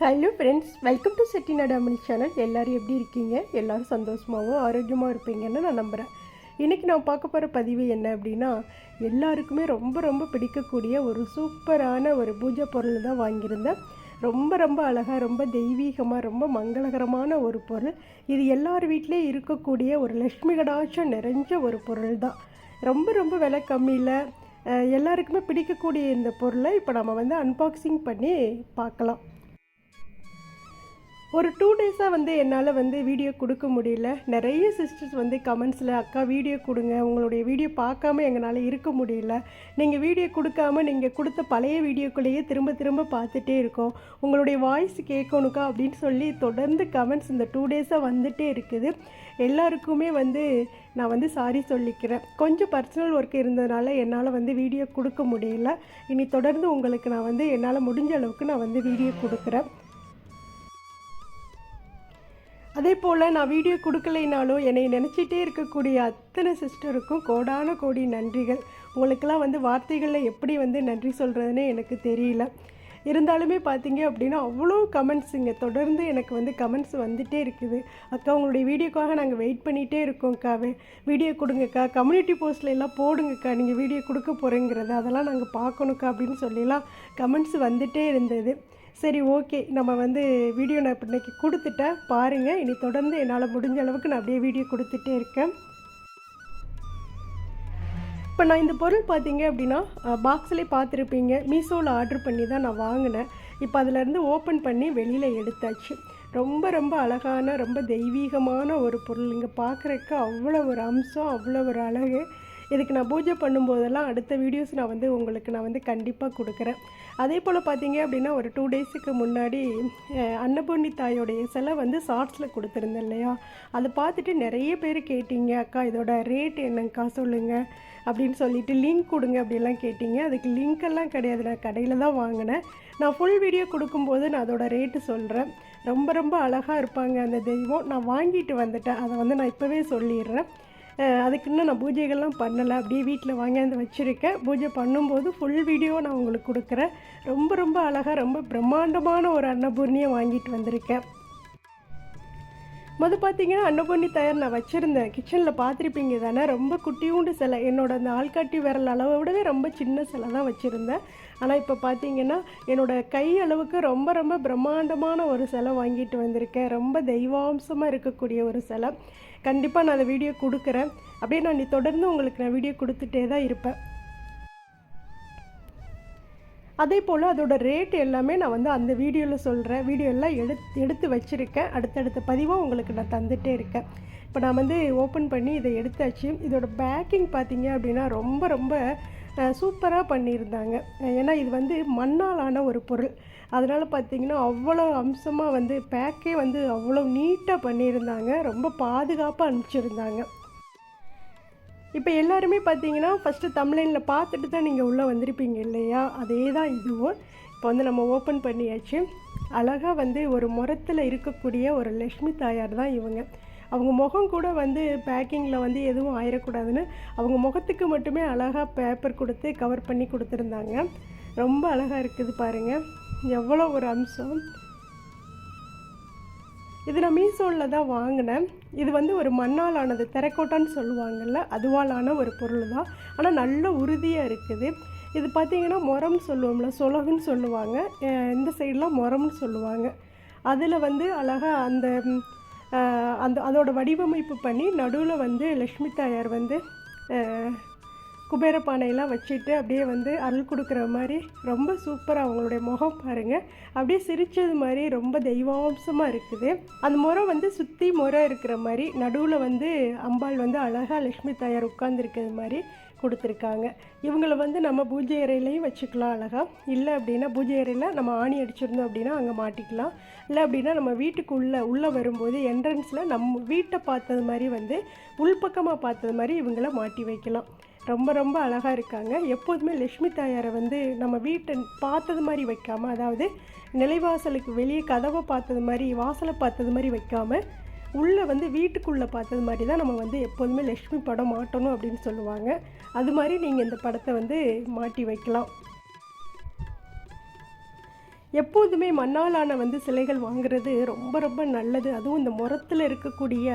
Hello friends welcome to Chettinad Ammani channel எல்லோரும் எப்படி இருக்கீங்க? எல்லாரும் சந்தோஷமாகவும் ஆரோக்கியமாக இருப்பீங்கன்னு நான் நம்புகிறேன் இன்றைக்கி நான் பார்க்க போகிற பதிவு என்ன அப்படின்னா எல்லாருக்குமே ரொம்ப ரொம்ப பிடிக்கக்கூடிய ஒரு சூப்பரான ஒரு பூஜை பொருள் தான் வாங்கியிருந்தேன். ரொம்ப ரொம்ப அழகாக ரொம்ப தெய்வீகமாக ரொம்ப மங்களகரமான ஒரு பொருள். இது எல்லார் வீட்லேயும் இருக்கக்கூடிய ஒரு லக்ஷ்மி கடாட்சம் நிறைஞ்ச ஒரு பொருள் தான். ரொம்ப ரொம்ப விலை கம்மியில் எல்லாருக்குமே பிடிக்கக்கூடிய இந்த பொருளை இப்போ நம்ம வந்து அன்பாக்சிங் பண்ணி பார்க்கலாம். ஒரு டூ டேஸாக வந்து என்னால் வந்து வீடியோ கொடுக்க முடியல. நிறைய சிஸ்டர்ஸ் வந்து கமெண்ட்ஸில் அக்கா வீடியோ கொடுங்க. உங்களுடைய வீடியோ பார்க்காம எங்களால் இருக்க முடியல. நீங்கள் வீடியோ கொடுக்காம நீங்கள் கொடுத்த பழைய வீடியோக்குள்ளேயே திரும்ப திரும்ப பார்த்துட்டே இருக்கோம். உங்களுடைய வாய்ஸ் கேட்கணுக்கா அப்படின்னு சொல்லி தொடர்ந்து கமெண்ட்ஸ் இந்த டூ டேஸாக வந்துட்டே இருக்குது. எல்லாருக்குமே வந்து நான் வந்து சாரி சொல்லிக்கிறேன். கொஞ்சம் பர்சனல் ஒர்க் இருந்ததுனால என்னால் வந்து வீடியோ கொடுக்க முடியல. இனி தொடர்ந்து உங்களுக்கு நான் வந்து என்னால் முடிஞ்ச அளவுக்கு நான் வந்து வீடியோ கொடுக்குறேன். அதே போல் நான் வீடியோ கொடுக்கலைனாலும் என்னை நினச்சிட்டே இருக்கக்கூடிய அத்தனை சிஸ்டருக்கும் கோடான கோடி நன்றிகள். உங்களுக்கெல்லாம் வந்து வார்த்தைகளில் எப்படி வந்து நன்றி சொல்கிறதுனே எனக்கு தெரியல. இருந்தாலுமே பார்த்தீங்க அப்படின்னா அவ்வளோ கமெண்ட்ஸ் இங்கே தொடர்ந்து எனக்கு வந்து கமெண்ட்ஸ் வந்துகிட்டே இருக்குது. அக்கா உங்களுடைய வீடியோக்காக நாங்கள் வெயிட் பண்ணிகிட்டே இருக்கோம்க்கா வீடியோ கொடுங்கக்கா. கம்யூனிட்டி போஸ்ட்ல எல்லாம் போடுங்கக்கா. நீங்கள் வீடியோ கொடுக்க போகிறேங்கிறது அதெல்லாம் நாங்கள் பார்க்கணுக்கா அப்படின்னு சொல்லிலாம் கமெண்ட்ஸ் வந்துகிட்டே இருந்தது. சரி ஓகே. நம்ம வந்து வீடியோ நான் இப்போ இன்னைக்கு கொடுத்துட்டேன் பாருங்கள் இனி தொடர்ந்து என்னால் முடிஞ்ச அளவுக்கு நான் அப்படியே வீடியோ கொடுத்துட்டே இருக்கேன். இப்போ நான் இந்த பொருள் பார்த்தீங்க அப்படின்னா பாக்ஸ்லேயே பார்த்துருப்பீங்க மீஷோவில் ஆர்டர் பண்ணி தான் நான் வாங்கினேன். இப்போ அதிலேருந்து ஓப்பன் பண்ணி வெளியில் எடுத்தாச்சு. ரொம்ப ரொம்ப அழகான ரொம்ப தெய்வீகமான ஒரு பொருள் இங்கே பார்க்குறக்கு அவ்வளோ ஒரு அம்சம் அவ்வளோ ஒரு அழகு. இதுக்கு நான் பூஜை பண்ணும்போதெல்லாம் அடுத்த வீடியோஸ் நான் வந்து உங்களுக்கு நான் வந்து கண்டிப்பாக கொடுக்குறேன். அதே போல் பார்த்தீங்க அப்படின்னா ஒரு டூ டேஸுக்கு முன்னாடி அன்னபூர்ணி தாயோடைய சிலை வந்து ஷார்ட்ஸில் கொடுத்துருந்தேன் இல்லையா? அதை பார்த்துட்டு நிறைய பேர் கேட்டீங்க அக்கா இதோட ரேட் என்னங்கக்கா சொல்லுங்கள் அப்படின்னு சொல்லிட்டு லிங்க் கொடுங்க அப்படிலாம் கேட்டிங்க. அதுக்கு லிங்க் எல்லாம் கிடையாது. நான் கடையில் தான் வாங்கினேன். நான் ஃபுல் வீடியோ கொடுக்கும்போது நான் அதோட ரேட்டு சொல்கிறேன் ரொம்ப ரொம்ப அழகாக இருப்பாங்க அந்த தெய்வம். நான் வாங்கிட்டு வந்துட்டேன். அதை வந்து நான் இப்போவே சொல்லிடுறேன். அதுக்கு இன்னும் நான் பூஜைகள்லாம் பண்ணலை. அப்படியே வீட்டில் வாங்கியாந்து வச்சுருக்கேன். பூஜை பண்ணும்போது ஃபுல் வீடியோ நான் உங்களுக்கு கொடுக்குறேன். ரொம்ப ரொம்ப அழகாக ரொம்ப பிரம்மாண்டமான ஒரு அன்னபூர்ணியை வாங்கிட்டு வந்திருக்கேன். மொதல் பார்த்தீங்கன்னா அன்னபூர்ணி தயார் நான் வச்சுருந்தேன். கிச்சனில் பார்த்துருப்பீங்க தானே? ரொம்ப குட்டியூண்டு சிலை. என்னோட அந்த ஆள்காட்டி விரல் அளவை விடவே ரொம்ப சின்ன சிலை தான் வச்சுருந்தேன். ஆனால் இப்போ பார்த்தீங்கன்னா என்னோட கை அளவுக்கு ரொம்ப ரொம்ப பிரம்மாண்டமான ஒரு சிலை வாங்கிட்டு வந்திருக்கேன். ரொம்ப தெய்வாம்சமாக இருக்கக்கூடிய ஒரு சிலை. கண்டிப்பாக நான் அந்த வீடியோ கொடுக்குறேன். அப்படியே நான் நீ தொடர்ந்து உங்களுக்கு நான் வீடியோ கொடுத்துட்டே தான் இருப்பேன். அதே போல் அதோட ரேட் எல்லாமே நான் வந்து அந்த வீடியோவில் சொல்கிறேன் வீடியோ எல்லாம் எடுத்து எடுத்து வச்சுருக்கேன். அடுத்தடுத்த பதிவாக உங்களுக்கு நான் தந்துகிட்டே இருக்கேன். இப்போ நான் வந்து ஓப்பன் பண்ணி இதை எடுத்தாச்சு. இதோட பேக்கிங் பார்த்தீங்க அப்படின்னா ரொம்ப ரொம்ப சூப்பராக பண்ணியிருந்தாங்க. ஏன்னா இது வந்து மண்ணாலான ஒரு பொருள். அதனால் பார்த்திங்கன்னா அவ்வளோ அம்சமாக வந்து பேக்கே வந்து அவ்வளோ நீட்டாக பண்ணியிருந்தாங்க. ரொம்ப பாதுகாப்பாக அனுப்பிச்சிருந்தாங்க. இப்போ எல்லாருமே பார்த்தீங்கன்னா ஃபஸ்ட்டு தமிழ்லைனில் பார்த்துட்டு தான் நீங்கள் உள்ளே வந்திருப்பீங்க இல்லையா? அதே தான் இதுவும். இப்போ வந்து நம்ம ஓப்பன் பண்ணியாச்சு. அழகாக வந்து ஒரு முரத்தில் இருக்கக்கூடிய ஒரு லக்ஷ்மி தாயார் தான் இவங்க. அவங்க முகம் கூட வந்து பேக்கிங்கில் வந்து எதுவும் ஆயிடக்கூடாதுன்னு அவங்க முகத்துக்கு மட்டுமே அழகாக பேப்பர் கொடுத்து கவர் பண்ணி கொடுத்துருந்தாங்க. ரொம்ப அழகாக இருக்குது பாருங்கள் எவ்வளோ ஒரு அம்சம். இது நான் மீசோவில் தான் வாங்கினேன். இது வந்து ஒரு மண்ணால் ஆனது தெரக்கோட்டான்னு சொல்லுவாங்கள்ல அதுவாலான ஒரு பொருள் தான். ஆனால் நல்ல உறுதியாக இருக்குது. இது பார்த்தீங்கன்னா முரம்னு சொல்லுவோம்ல சொலகுன்னு சொல்லுவாங்க. இந்த சைடெலாம் முரம்னு சொல்லுவாங்க. அதில் வந்து அழகாக அந்த அந்த அதோட வடிவமைப்பு பண்ணி நடுவில் வந்து லக்ஷ்மி தாயார் வந்து அஹ், குபேர பானையெல்லாம் வச்சுட்டு அப்படியே வந்து அருள் கொடுக்குற மாதிரி ரொம்ப சூப்பராக அவங்களுடைய முகம் பாருங்கள் அப்படியே சிரித்தது மாதிரி ரொம்ப தெய்வாம்சமாக இருக்குது. அந்த முறம் வந்து சுற்றி முறை இருக்கிற மாதிரி நடுவில் வந்து அம்பாள் வந்து அழகாக லக்ஷ்மி தாயார் உட்கார்ந்துருக்கிறது மாதிரி கொடுத்துருக்காங்க. இவங்கள வந்து நம்ம பூஜை அறையிலையும் வச்சுக்கலாம் அழகாக இல்லை அப்படின்னா பூஜை அறையில் நம்ம ஆணி அடிச்சிருந்தோம் அப்படின்னா அங்கே மாட்டிக்கலாம். இல்லை அப்படின்னா நம்ம வீட்டுக்குள்ளே உள்ளே வரும்போது என்ட்ரன்ஸில் நம்ம வீட்டை பார்த்தது மாதிரி வந்து உள்பக்கமாக பார்த்தது மாதிரி இவங்கள மாட்டி வைக்கலாம். ரொம்ப ரொம்ப அழகாக இருக்காங்க. எப்போதுமே லக்ஷ்மி தாயாரை வந்து நம்ம வீட்டை பார்த்தது மாதிரி வைக்காமல் அதாவது நிலைவாசலுக்கு வெளியே கதவை பார்த்தது மாதிரி வாசலை பார்த்தது மாதிரி வைக்காமல் உள்ளே வந்து வீட்டுக்குள்ளே பார்த்தது மாதிரி தான் நம்ம வந்து எப்போதுமே லக்ஷ்மி படம் மாட்டணும் அப்படின்னு சொல்லுவாங்க. அது மாதிரி நீங்கள் இந்த படத்தை வந்து மாட்டி வைக்கலாம். எப்போதுமே மண்ணாலான வந்து சிலைகள் வாங்குறது ரொம்ப ரொம்ப நல்லது. அதுவும் இந்த முரத்தில் இருக்கக்கூடிய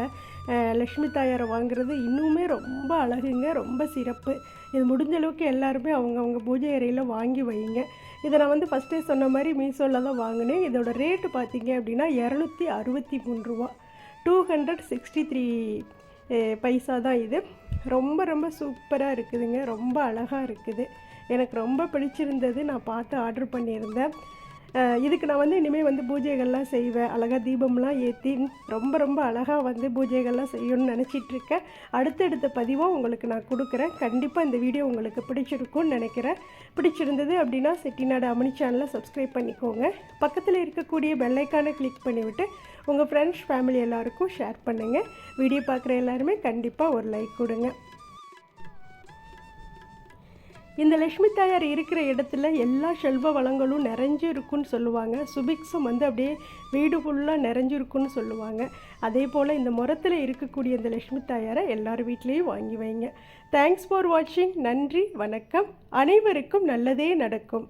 லக்ஷ்மி தாயாரை வாங்குறது இன்னுமே ரொம்ப அழகுங்க ரொம்ப சிறப்பு. இது முடிஞ்ச அளவுக்கு எல்லாருமே அவங்கவுங்க பூஜை அறையில் வாங்கி வைங்க. இதை நான் வந்து ஃபஸ்ட்டே சொன்ன மாதிரி மீசோவில் தான் வாங்கினேன். இதோட ரேட்டு பார்த்தீங்க அப்படின்னா இரநூத்தி அறுபத்தி மூணு ரூபா. டூ ஹண்ட்ரட் சிக்ஸ்டி த்ரீ பைசா தான் இது. ரொம்ப ரொம்ப சூப்பராக இருக்குதுங்க. ரொம்ப அழகாக இருக்குது. எனக்கு ரொம்ப பிடிச்சிருந்தது. நான் பார்த்து ஆர்டர் பண்ணியிருந்தேன். இதுக்கு நான் வந்து இனிமேல் வந்து பூஜைகள்லாம் செய்வேன். அழகாக தீபம்லாம் ஏற்றி ரொம்ப ரொம்ப அழகாக வந்து பூஜைகள்லாம் செய்யணும்னு நினச்சிட்ருக்கேன். அடுத்தடுத்த பதிவாக உங்களுக்கு நான் கொடுக்குறேன். கண்டிப்பாக இந்த வீடியோ உங்களுக்கு பிடிச்சிருக்கும்னு நினைக்கிறேன். பிடிச்சிருந்தது அப்படின்னா செட்டிநாடு அமனி சேனலை சப்ஸ்கிரைப் பண்ணிக்கோங்க. பக்கத்தில் இருக்கக்கூடிய பெல்லைக்கானை கிளிக் பண்ணிவிட்டு உங்கள் ஃப்ரெண்ட்ஸ் ஃபேமிலி எல்லாருக்கும் ஷேர் பண்ணுங்கள் வீடியோ பார்க்குற எல்லாருமே கண்டிப்பாக ஒரு லைக் கொடுங்க. இந்த லக்ஷ்மி தாயார் இருக்கிற இடத்துல எல்லா செல்வ வளங்களும் நிறைஞ்சு இருக்குன்னு சொல்லுவாங்க. சுபிக்ஸும் வந்து அப்படியே வீடு ஃபுல்லாக நிறைஞ்சிருக்குன்னு சொல்லுவாங்க. அதே போல் இந்த முரத்தில் இருக்கக்கூடிய இந்த லக்ஷ்மி தாயாரை எல்லார் வீட்லேயும் வாங்கி வைங்க. தேங்க்ஸ் ஃபார் வாட்சிங் நன்றி வணக்கம். அனைவருக்கும் நல்லதே நடக்கும்.